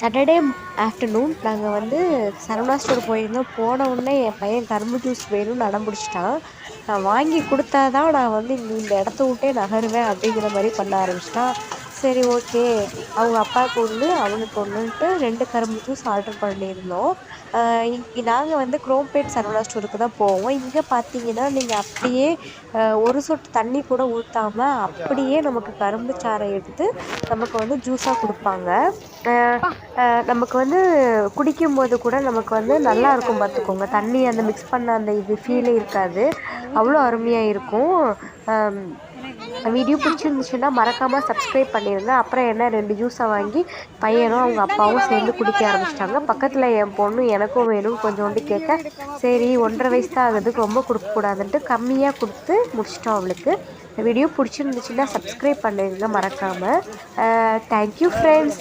Saturday afternoon நாங்கள் வந்து Saravana store போயிருந்தோம். போன உடனே என் பையன் கரும்பு ஜூஸ் வேணும்னு அடம் பிடிச்சிட்டான். நான் வாங்கி கொடுத்தா தான் நான் வந்து இந்த இந்த இடத்த விட்டே நகருவேன் அப்படிங்கிற மாதிரி பண்ண ஆரம்பிச்சிட்டான். சரி ஓகே அவங்க அப்பாவுக்கு ஒன்று அவனுக்கு ஒன்றுன்ட்டு ரெண்டு கரும்பு ஜூஸ் ஆர்டர் பண்ணியிருந்தோம். நாங்கள் வந்து குரோம்பேட் சரவணா ஸ்டோருக்கு தான் போவோம். இங்கே பார்த்தீங்கன்னா நீங்கள் அப்படியே ஒரு சொட்டு தண்ணி கூட ஊற்றாம அப்படியே நமக்கு கரும்பு சாறை எடுத்து நமக்கு வந்து ஜூஸாக கொடுப்பாங்க. நமக்கு வந்து குடிக்கும்போது கூட நமக்கு வந்து நல்லா இருக்கும் பார்த்துக்கோங்க. தண்ணி அந்த மிக்ஸ் பண்ண அந்த இது ஃபீலே இருக்காது. அவ்வளோ அருமையாக இருக்கும். வீடியோ பிடிச்சிருந்துச்சுன்னா மறக்காமல் சப்ஸ்கிரைப் பண்ணிடுங்க அப்புறம் என்ன ரெண்டு ஜூஸை வாங்கி பையனும் அவங்க அப்பாவும் சேர்ந்து குடிக்க ஆரம்பிச்சிட்டாங்க. பக்கத்தில் என் பொண்ணு எனக்கும் வேணும் கொஞ்சோண்டு கேட்க சரி ஒன்றரை வயசு தான் ஆகுதுக்கு ரொம்ப கொடுக்கக்கூடாதுன்ட்டு கம்மியாக கொடுத்து முடிச்சிட்டோம் அவளுக்கு. இந்த வீடியோ பிடிச்சிருந்துச்சுன்னா சப்ஸ்கிரைப் பண்ணிடுங்க மறக்காமல் தேங்க்யூ ஃப்ரெண்ட்ஸ்